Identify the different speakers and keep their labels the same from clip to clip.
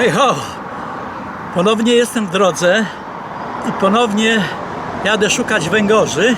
Speaker 1: Hej ho! Ponownie jestem w drodze i ponownie jadę szukać węgorzy.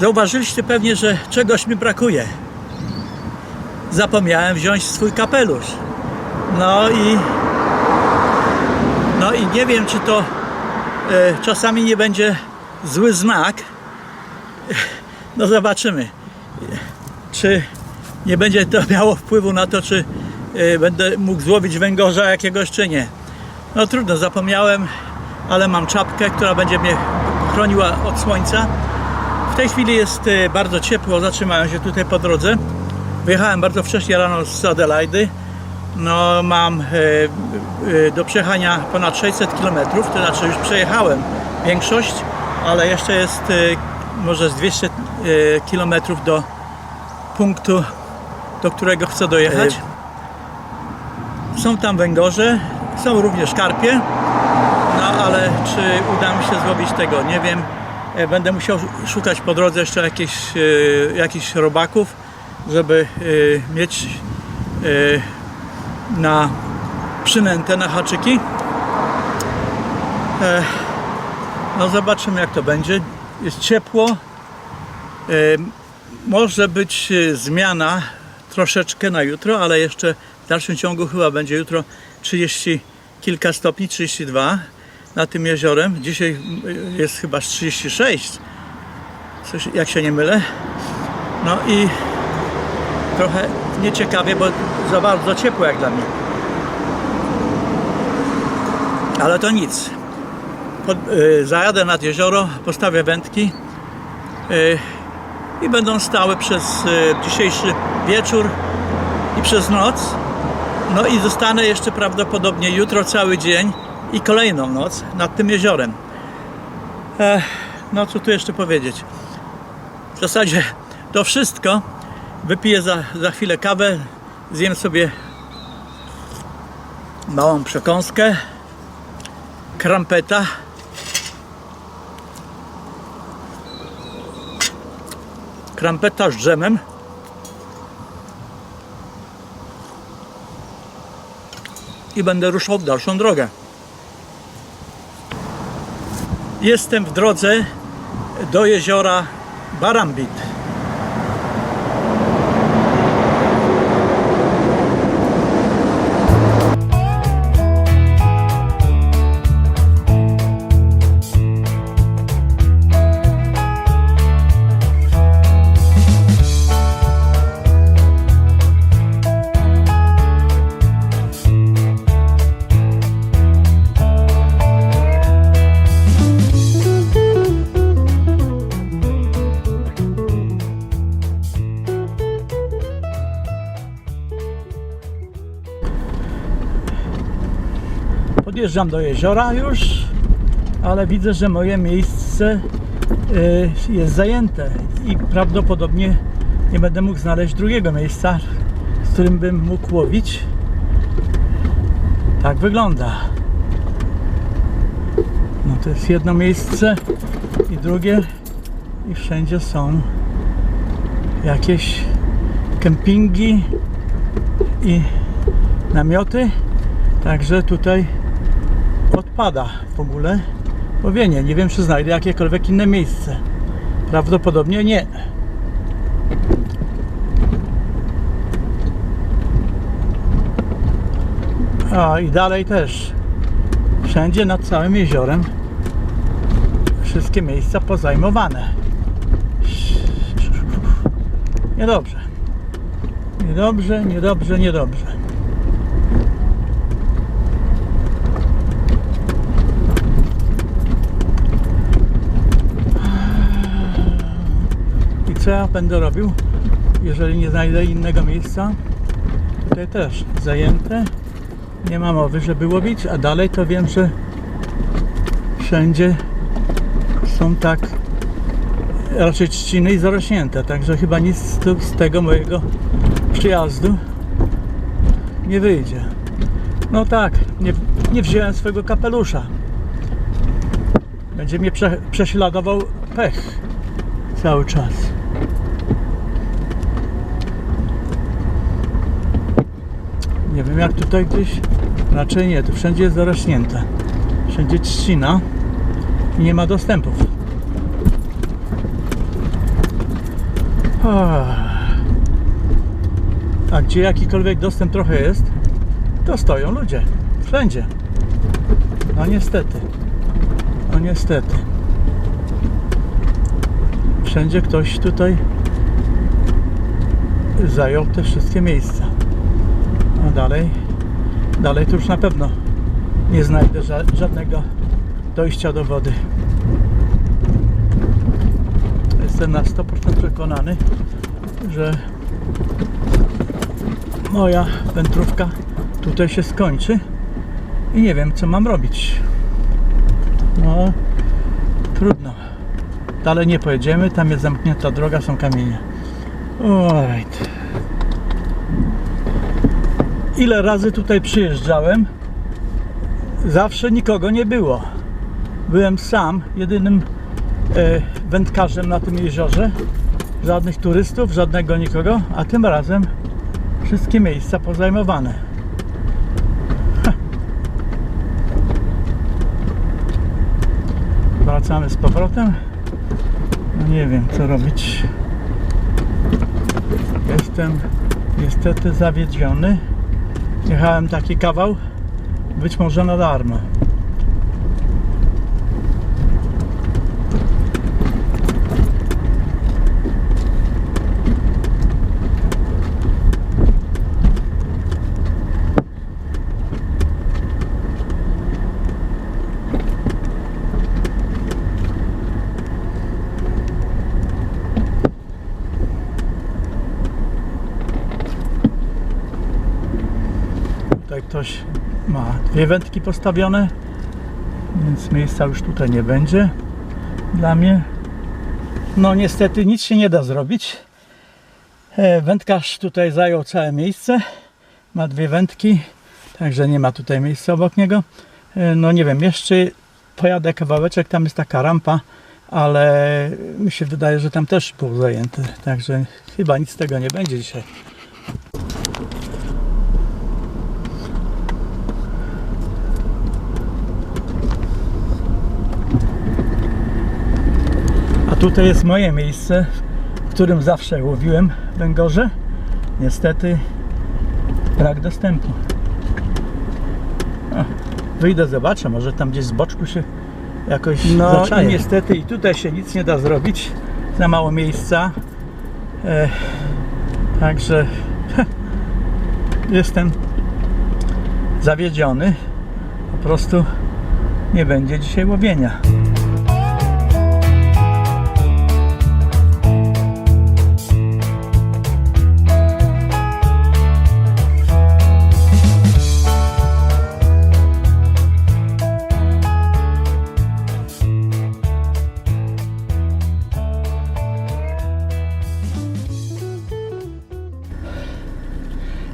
Speaker 1: Zauważyliście pewnie, że czegoś mi brakuje. Zapomniałem wziąć swój kapelusz. No i no i nie wiem, czy to e, czasami nie będzie zły znak. No zobaczymy. Czy nie będzie to miało wpływu na to, czy y, będę mógł złowić węgorza jakiegoś, czy nie. No trudno, zapomniałem, ale mam czapkę, która będzie mnie chroniła od słońca. W tej chwili jest y, bardzo ciepło, zatrzymałem się tutaj po drodze. Wyjechałem bardzo wcześnie rano z Adelaidy. No mam y, y, do przejechania ponad 600 km, to znaczy już przejechałem większość, ale jeszcze jest y, może z 200 y, km do punktu, do którego chcę dojechać. Są tam węgorze, są również karpie, no ale czy uda mi się złowić tego, nie wiem. E, Będę musiał szukać po drodze jeszcze jakichś, e, jakichś robaków, żeby e, mieć na przynętę, na haczyki. No zobaczymy jak to będzie. Jest ciepło. Może być zmiana troszeczkę na jutro, ale jeszcze w dalszym ciągu chyba będzie jutro 30 kilka stopni, 32 na tym jeziorem. Dzisiaj jest chyba z 36, coś, jak się nie mylę. No i trochę nieciekawie, bo za bardzo ciepło jak dla mnie. Ale to nic. Pod, y, zajadę nad jezioro, postawię wędki. Y, i będą stały przez e, dzisiejszy wieczór i przez noc. No i zostanę jeszcze prawdopodobnie jutro cały dzień i kolejną noc nad tym jeziorem. Ech, no co tu jeszcze powiedzieć? W zasadzie to wszystko. Wypiję za, za chwilę kawę, zjem sobie małą przekąskę, krampeta. krampeta z dżemem. I będę ruszał w dalszą drogę. Jestem w drodze do jeziora Barambit. Podjeżdżam do jeziora już, ale widzę, że moje miejsce y, jest zajęte i prawdopodobnie nie będę mógł znaleźć drugiego miejsca, z którym bym mógł łowić. Tak wygląda. No to jest jedno miejsce i drugie i wszędzie są jakieś kempingi i namioty. Także tutaj odpada w ogóle łowienie. Nie wiem, czy znajdę jakiekolwiek inne miejsce. Prawdopodobnie nie. A i dalej też. Wszędzie nad całym jeziorem wszystkie miejsca pozajmowane. Niedobrze. Niedobrze, niedobrze, niedobrze. Ja będę robił, jeżeli nie znajdę innego miejsca? Tutaj też zajęte. Nie ma mowy, żeby łowić, a dalej to wiem, że wszędzie są tak raczej trzciny i zarośnięte, także chyba nic z tego mojego przyjazdu nie wyjdzie. No tak, nie, nie wziąłem swojego kapelusza. Będzie mnie prze, prześladował pech cały czas. Nie wiem jak tutaj gdzieś. Raczej nie, tu wszędzie jest zarośnięte. Wszędzie trzcina i nie ma dostępów. A gdzie jakikolwiek dostęp trochę jest, to stoją ludzie. Wszędzie. No niestety. No niestety. Wszędzie ktoś tutaj zajął te wszystkie miejsca. Dalej, dalej to już na pewno nie znajdę ża- żadnego dojścia do wody. Jestem na 100% przekonany, że moja wędrówka tutaj się skończy i nie wiem co mam robić. No, trudno. Dalej nie pojedziemy, tam jest zamknięta droga, są kamienie. Ile razy tutaj przyjeżdżałem, zawsze nikogo nie było. Byłem sam, jedynym e, wędkarzem na tym jeziorze. Żadnych turystów, żadnego nikogo, a tym razem wszystkie miejsca pozajmowane. Wracamy z powrotem. No nie wiem co robić. Jestem niestety zawiedziony. Jechałem taki kawał, być może na darmo. Tutaj ktoś ma dwie wędki postawione, więc miejsca już tutaj nie będzie dla mnie. No niestety nic się nie da zrobić. E, Wędkarz tutaj zajął całe miejsce. Ma dwie wędki, także nie ma tutaj miejsca obok niego. E, No nie wiem, jeszcze pojadę kawałeczek, tam jest taka rampa, ale mi się wydaje, że tam też był zajęty. Także chyba nic z tego nie będzie dzisiaj. Tutaj jest moje miejsce, w którym zawsze łowiłem węgorze. Niestety brak dostępu. O, wyjdę, zobaczę, może tam gdzieś z boczku się jakoś
Speaker 2: No i
Speaker 1: niestety i tutaj się nic nie da zrobić. Za mało miejsca. E, także jestem zawiedziony. Po prostu nie będzie dzisiaj łowienia.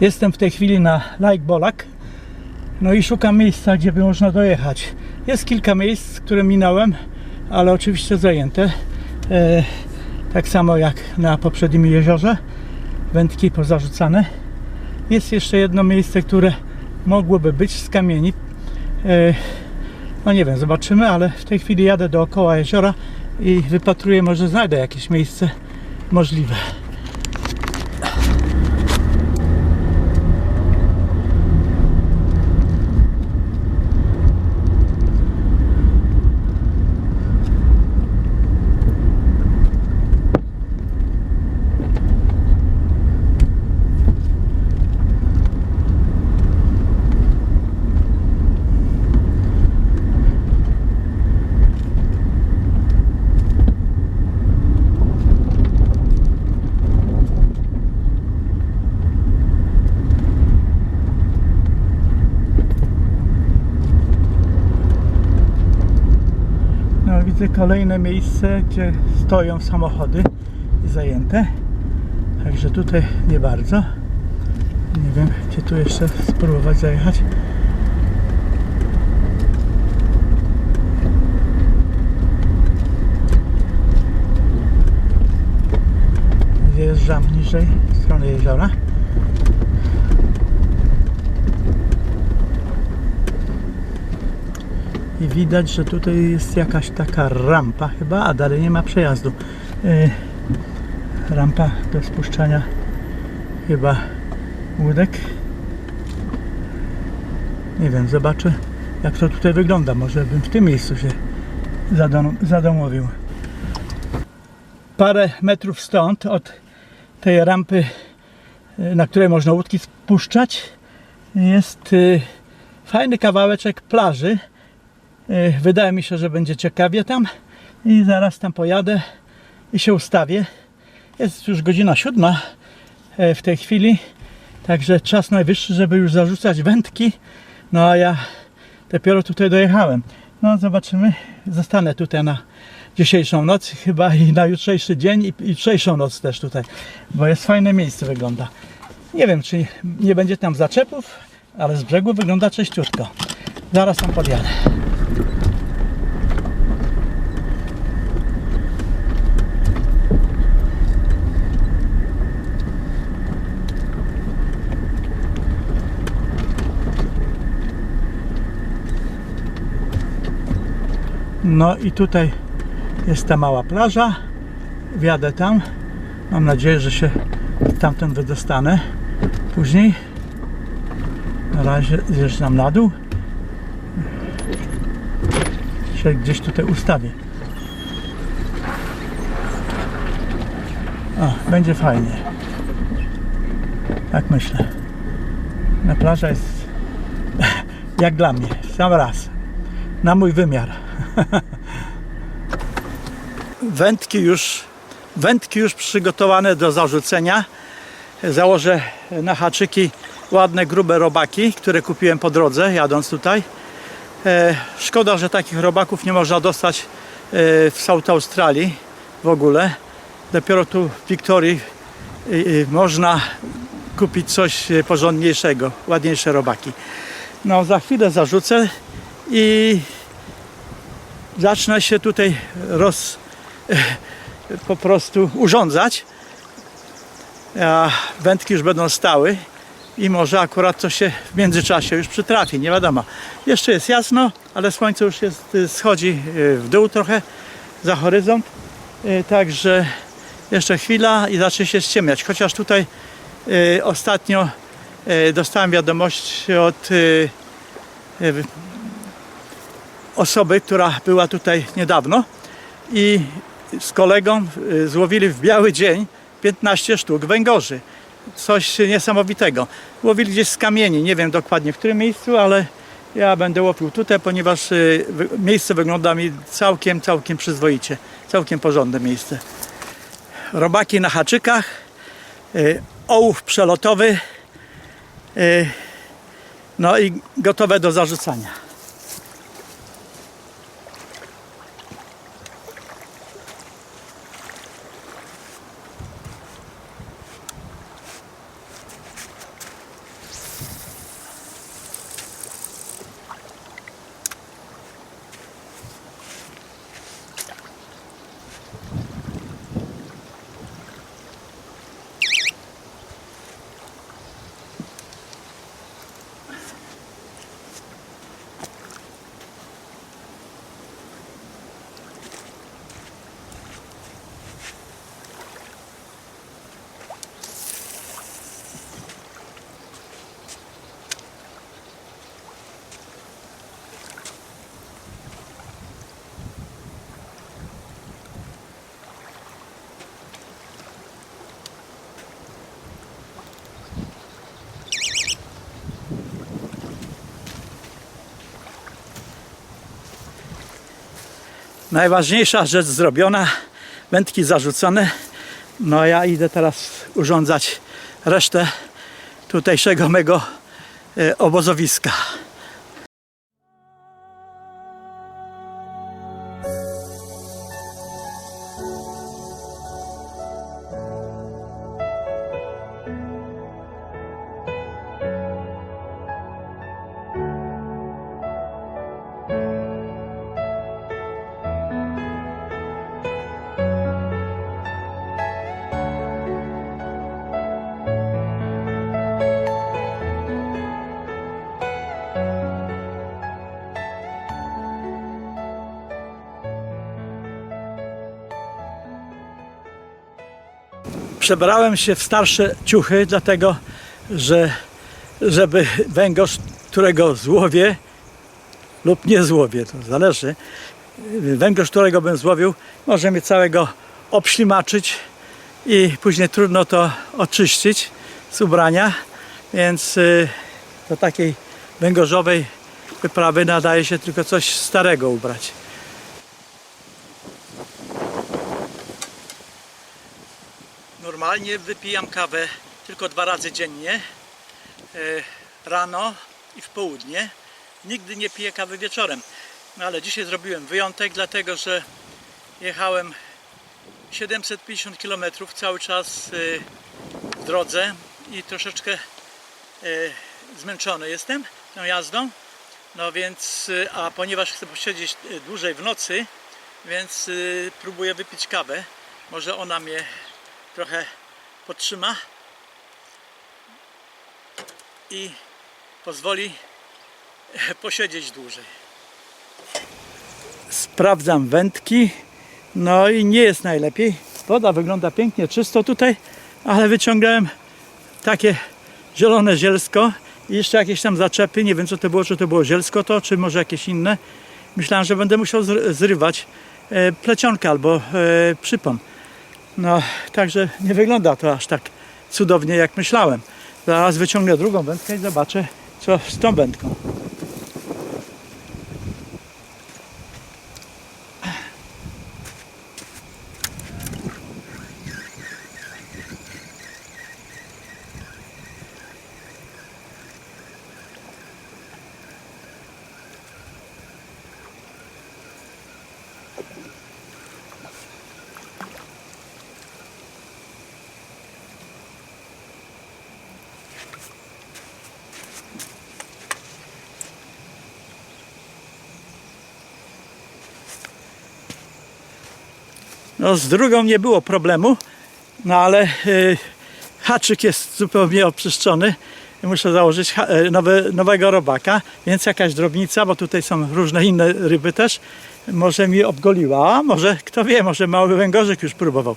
Speaker 1: Jestem w tej chwili na Like Bolak. No i szukam miejsca, gdzie by można dojechać. Jest kilka miejsc, które minąłem, ale oczywiście zajęte. E, tak samo jak na poprzednim jeziorze. Wędki pozarzucane. Jest jeszcze jedno miejsce, które mogłoby być z kamieni. E, no nie wiem, zobaczymy, ale w tej chwili jadę dookoła jeziora i wypatruję, może znajdę jakieś miejsce możliwe. No, widzę kolejne miejsce, gdzie stoją samochody zajęte. Także tutaj nie bardzo. Nie wiem, gdzie tu jeszcze spróbować zajechać. Zjeżdżam niżej w stronę jeziora. I widać, że tutaj jest jakaś taka rampa chyba, a dalej nie ma przejazdu. Y, rampa do spuszczania chyba łódek. Nie wiem, zobaczę jak to tutaj wygląda. Może bym w tym miejscu się zadom- zadomowił. Parę metrów stąd od tej rampy, y, na której można łódki spuszczać, jest y, fajny kawałeczek plaży. Y, Wydaje mi się, że będzie ciekawie tam i zaraz tam pojadę i się ustawię. Jest już godzina siódma e, w tej chwili, także czas najwyższy, żeby już zarzucać wędki. No a ja dopiero tutaj dojechałem. No zobaczymy, zostanę tutaj na dzisiejszą noc chyba i na jutrzejszy dzień i, i jutrzejszą noc też tutaj, bo jest fajne miejsce wygląda. Nie wiem, czy nie będzie tam zaczepów, ale z brzegu wygląda czyściutko. Zaraz tam podjadę. No i tutaj jest ta mała plaża. Wjadę tam. Mam nadzieję, że się tamten wydostanę później. Na razie zjeżdżam na dół. Się gdzieś tutaj ustawię. O, będzie fajnie. Tak myślę. Na plaża jest jak dla mnie, sam raz. Na mój wymiar. wędki już, wędki już przygotowane do zarzucenia. Założę na haczyki ładne, grube robaki, które kupiłem po drodze, jadąc tutaj. E, szkoda, że takich robaków nie można dostać e, w South Australii w ogóle. Dopiero tu w Wiktorii e, można kupić coś porządniejszego, ładniejsze robaki. No za chwilę zarzucę i zacznę się tutaj roz, po prostu urządzać. A wędki już będą stały i może akurat to się w międzyczasie już przytrafi, nie wiadomo. Jeszcze jest jasno, ale słońce już jest, y, schodzi y, w dół trochę za horyzont, Y, także jeszcze chwila i zacznie się ściemniać. Chociaż tutaj ostatnio dostałem wiadomość od osoby, która była tutaj niedawno i z kolegą y, złowili w biały dzień 15 sztuk węgorzy. Coś niesamowitego. Łowili gdzieś z kamieni, nie wiem dokładnie w którym miejscu, ale ja będę łowił tutaj, ponieważ y, miejsce wygląda mi całkiem, całkiem przyzwoicie. Całkiem porządne miejsce. Robaki na haczykach, y, ołów przelotowy, no i gotowe do zarzucania. Najważniejsza rzecz zrobiona, wędki zarzucone. No ja idę teraz urządzać resztę tutejszego mego e, obozowiska. Przebrałem się w starsze ciuchy, dlatego że żeby węgorz, którego złowię lub nie złowię, to zależy, węgorz, którego bym złowił, może mnie całego obślimaczyć i później trudno to oczyścić z ubrania, więc y, do takiej węgorzowej wyprawy nadaje się tylko coś starego ubrać. Normalnie wypijam kawę tylko dwa razy dziennie, e, rano i w południe. Nigdy nie piję kawy wieczorem. No ale dzisiaj zrobiłem wyjątek, dlatego że jechałem 750 km cały czas e, w drodze i troszeczkę e, zmęczony jestem tą jazdą. No więc, a ponieważ chcę posiedzieć dłużej w nocy, więc próbuję wypić kawę. Może ona mnie trochę podtrzyma i pozwoli posiedzieć dłużej. Sprawdzam wędki, no i nie jest najlepiej. Woda wygląda pięknie, czysto tutaj, ale wyciągałem takie zielone zielsko i jeszcze jakieś tam zaczepy. Nie wiem co to było, czy to było zielsko to, czy może jakieś inne. Myślałem, że będę musiał zry- zrywać e, plecionkę albo e, przypon. No, także nie wygląda to aż tak cudownie jak myślałem. Zaraz wyciągnę drugą wędkę i zobaczę co z tą wędką. No z drugą nie było problemu, no ale y, haczyk jest zupełnie oczyszczony. Muszę założyć e, nowe, nowego robaka, więc jakaś drobnica, bo tutaj są różne inne ryby też, może mi obgoliła, a może kto wie, może mały węgorzyk już próbował.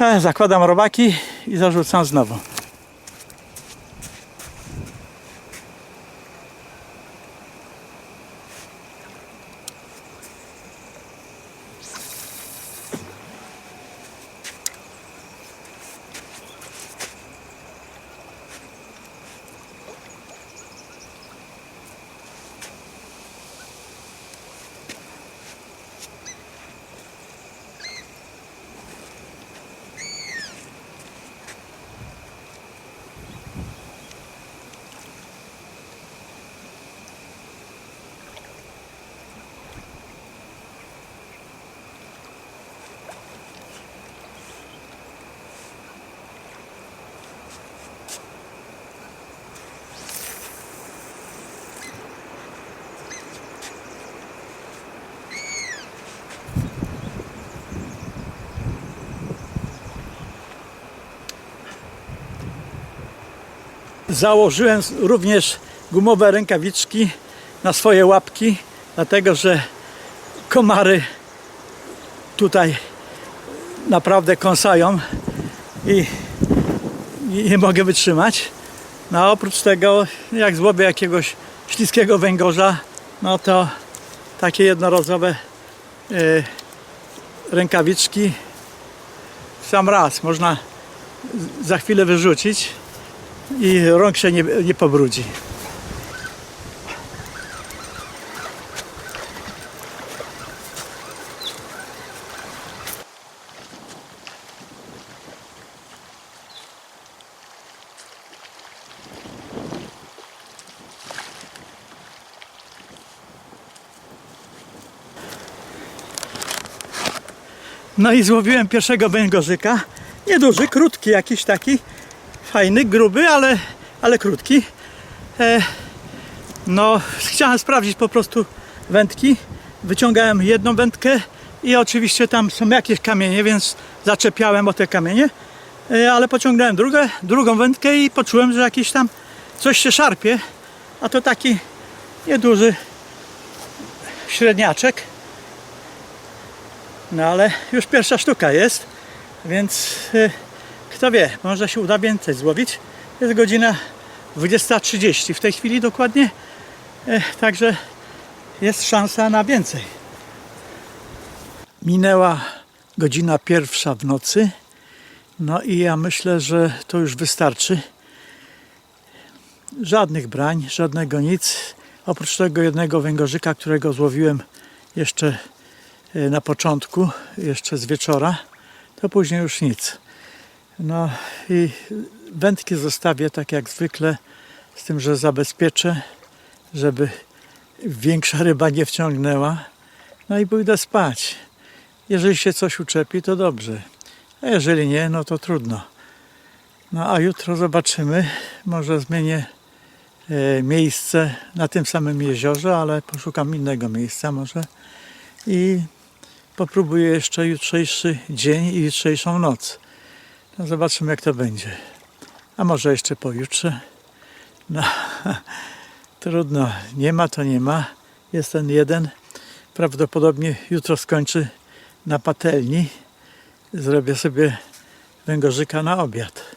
Speaker 1: E, zakładam robaki i zarzucam znowu. Założyłem również gumowe rękawiczki na swoje łapki, dlatego że komary tutaj naprawdę kąsają i nie mogę wytrzymać. No a oprócz tego, jak złowię jakiegoś śliskiego węgorza, no to takie jednorazowe e, rękawiczki w sam raz można za chwilę wyrzucić i rąk się nie, nie pobrudzi. No i złowiłem pierwszego węgorzyka. Nieduży, krótki jakiś taki. Fajny, gruby, ale, ale krótki. E, no, chciałem sprawdzić po prostu wędki. Wyciągałem jedną wędkę i oczywiście tam są jakieś kamienie, więc zaczepiałem o te kamienie. E, ale pociągnąłem drugą, drugą wędkę i poczułem, że jakiś tam coś się szarpie. A to taki nieduży średniaczek. No ale już pierwsza sztuka jest, więc y, kto wie, może się uda więcej złowić. Jest godzina 20.30 w tej chwili dokładnie. E, Także jest szansa na więcej. Minęła godzina pierwsza w nocy. No i ja myślę, że to już wystarczy. Żadnych brań, żadnego nic. Oprócz tego jednego węgorzyka, którego złowiłem jeszcze e, na początku, jeszcze z wieczora, to później już nic. No i wędki zostawię tak jak zwykle, z tym, że zabezpieczę, żeby większa ryba nie wciągnęła. No i pójdę spać. Jeżeli się coś uczepi, to dobrze. A jeżeli nie, no to trudno. No a jutro zobaczymy. Może zmienię e, miejsce na tym samym jeziorze, ale poszukam innego miejsca może. I popróbuję jeszcze jutrzejszy dzień i jutrzejszą noc. No zobaczymy jak to będzie. A może jeszcze pojutrze. No, trudno. Nie ma to nie ma. Jest ten jeden. Prawdopodobnie jutro skończy na patelni. Zrobię sobie węgorzyka na obiad.